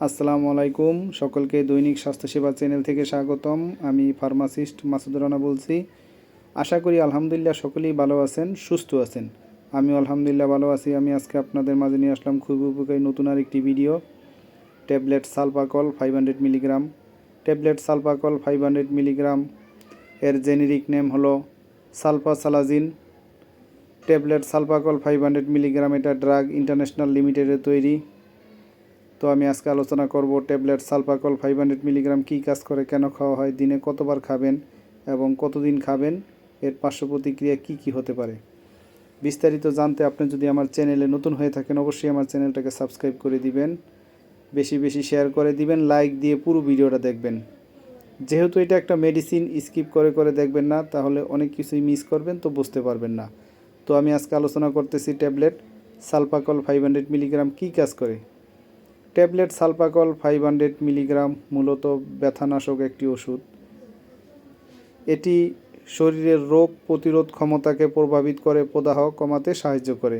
আসসালামু আলাইকুম। সকলকে দৈনিক স্বাস্থ্যসেবা চ্যানেল থেকে স্বাগতম। আমি ফার্মাসিস্ট মাসুদ রানা বলছি। আশা করি আলহামদুলিল্লাহ সকলেই ভালো আছেন, সুস্থ আছেন। আমি আলহামদুলিল্লাহ ভালো আছি। আমি আজকে আপনাদের মাঝে নিয়ে আসলাম খুবই উপকারী নতুন আর একটি video. Tablet Salpacol five hundred milligram tablet Salpacol five hundred milligram এর জেনেরিক নেম হলো sulfasalazine tablet Salpacol five hundred milligram এটা ড্রাগ ইন্টারন্যাশনাল লিমিটেডের তৈরি। তো আমি আজকে আলোচনা করব tablet Salpacol five hundred milligram কী কাজ করে, কেন খাওয়া হয়, দিনে কতবার খাবেন এবং কতদিন খাবেন, এর পার্শ্ব প্রতিক্রিয়া কী কী হতে পারে? বিস্তারিত জানতে আপনি যদি আমার চ্যানেলে নতুন হয়ে থাকেন, অবশ্যই আমার চ্যানেলটাকে সাবস্ক্রাইব করে দিবেন। বেশি বেশি শেয়ার করে দিবেন, লাইক দিয়ে পুরো ভিডিওটা দেখবেন। যেহেতু এটা একটা মেডিসিন, স্কিপ করে করে দেখবেন না, তাহলে অনেক কিছুই মিস করবেন তো বুঝতে পারবেন না। তো আমি আজকে আলোচনা করতেছি tablet Salpacol five hundred milligram কী কাজ করে? Tablet Salpacol five hundred milligram মূলত ব্যথানাশক একটি ওষুধ। এটি শরীরের রোগ প্রতিরোধ ক্ষমতাকে প্রভাবিত করে, প্রদাহ কমাতে সাহায্য করে।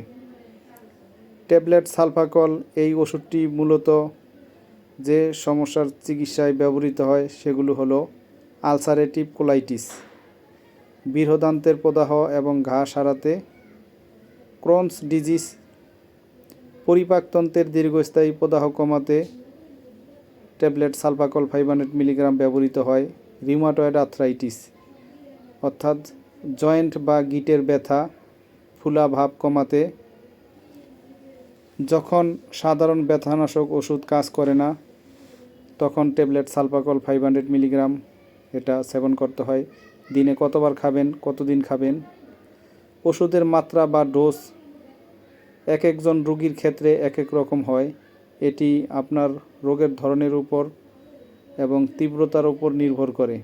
ট্যাবলেট সালফাকল এই ওষুধটি মূলত যে সমস্যার চিকিৎসায় ব্যবহৃত হয় সেগুলো হলো আলসারেটিভ কোলাইটিস, বৃহদান্তের প্রদাহ এবং ঘা সারাতে, ক্রনস ডিজিজ পরিপাকতন্ত্রের দীর্ঘস্থায়ী প্রদাহ কমাতে tablet Salfacol five hundred milligram ব্যবহৃত হয় রিউমাটয়েড আর্থ্রাইটিস। অর্থাৎ জয়েন্ট বা গিটের ব্যথা, ফুলা ভাব কমাতে। যখন সাধারণ ব্যথানাশক ওষুধ কাজ করে না, তখন tablet Salfacol five hundred milligram এটা সেবন করতে হয়। দিনে কতবার খাবেন, কতদিন খাবেন? ওষুধের মাত্রা বা ডোজ এক একজন রোগীর ক্ষেত্রে এক এক রকম হয়। এটি আপনার রোগের ধরনের উপর এবং তীব্রতার উপর নির্ভর করে।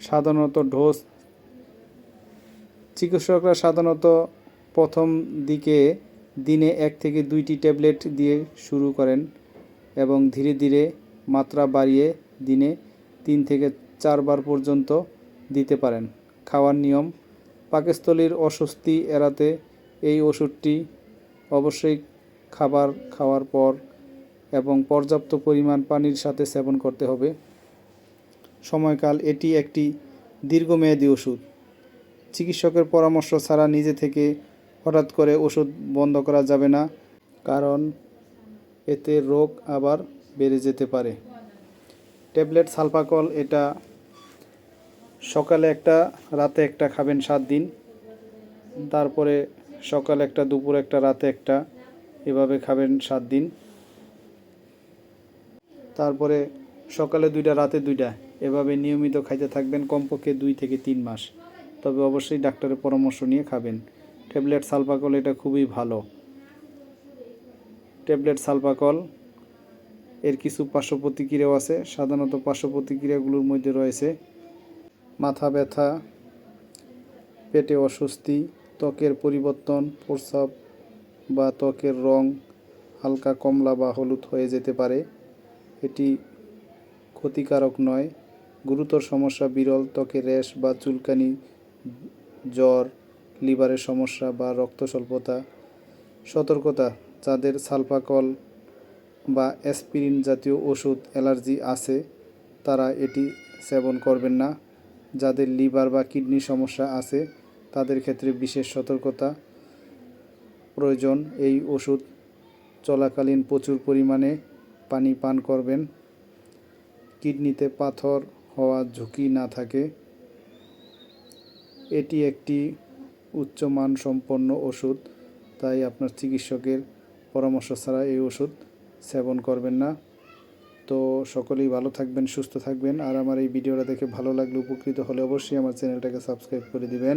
সাধারণত ডোজ। চিকিৎসকরা সাধারণত প্রথম দিকে দিনে এক থেকে দুইটি ট্যাবলেট দিয়ে শুরু করেন এবং ধীরে ধীরে মাত্রা বাড়িয়ে দিনে তিন থেকে চারবার পর্যন্ত দিতে পারেন। খাওয়ার নিয়ম। পাকস্থলীর অস্বস্তি এড়াতে এই ওষুধটি অবশ্যই খাবার খাওয়ার পর এবং পর্যাপ্ত পরিমাণ পানির সাথে সেবন করতে হবে। সময়কাল এটি একটি দীর্ঘমেয়াদী ওষুধ। চিকিৎসকের পরামর্শ ছাড়া নিজে থেকে হঠাৎ করে ওষুধ বন্ধ করা যাবে না, কারণ এতে রোগ আবার বেড়ে যেতে পারে। ট্যাবলেট, সালফাকল, এটা সকালে একটা, রাতে একটা খাবেন সাত দিন। তারপরে সকালে একটা, দুপুর একটা, রাতে একটা, এভাবে খাবেন সাত দিন। তারপরে সকালে দুইটা, রাতে দুইটা, এভাবে নিয়মিত খাইতে থাকবেন কমপক্ষে দুই থেকে তিন মাস। তবে অবশ্যই ডাক্তারের পরামর্শ নিয়ে খাবেন। ট্যাবলেট সালফাকল এটা খুবই ভালো। ট্যাবলেট সালফাকল, এর কিছু পার্শ্ব প্রতিক্রিয়াও আছে। সাধারণত পার্শ্ব প্রতিক্রিয়াগুলোর মধ্যে রয়েছে মাথা ব্যথা, পেটে অস্বস্তি ত্বকের পরিবর্তন, প্রস্রাব বা ত্বকের রং হালকা কমলা বা হলুদ হয়ে যেতে পারে। এটি ক্ষতিকারক নয়। গুরুতর সমস্যা বিরল ত্বকে র্যাশ বা চুলকানি, জ্বর, লিভারের সমস্যা বা রক্ত স্বল্পতা সতর্কতা, যাদের সালফাকল বা অ্যাসপিরিন জাতীয় ওষুধ অ্যালার্জি আছে, তারা এটি সেবন করবেন না। যাদের লিভার বা কিডনি সমস্যা আছে তাদের ক্ষেত্রে বিশেষ সতর্কতা প্রয়োজন। এই ওষুধ চলাকালীন প্রচুর পরিমাণে পানি পান করবেন। কিডনিতে পাথর হওয়ার ঝুঁকি না থাকে। এটি একটি উচ্চমান সম্পন্ন ওষুধ, তাই আপনার চিকিৎসকের পরামর্শ ছাড়া এই ওষুধ সেবন করবেন না। তো সকলেই ভালো থাকবেন, সুস্থ থাকবেন। আর আমার এই ভিডিওটা দেখে ভালো লাগলে, উপকৃত হলে অবশ্যই আমার চ্যানেলটাকে সাবস্ক্রাইব করে দিবেন।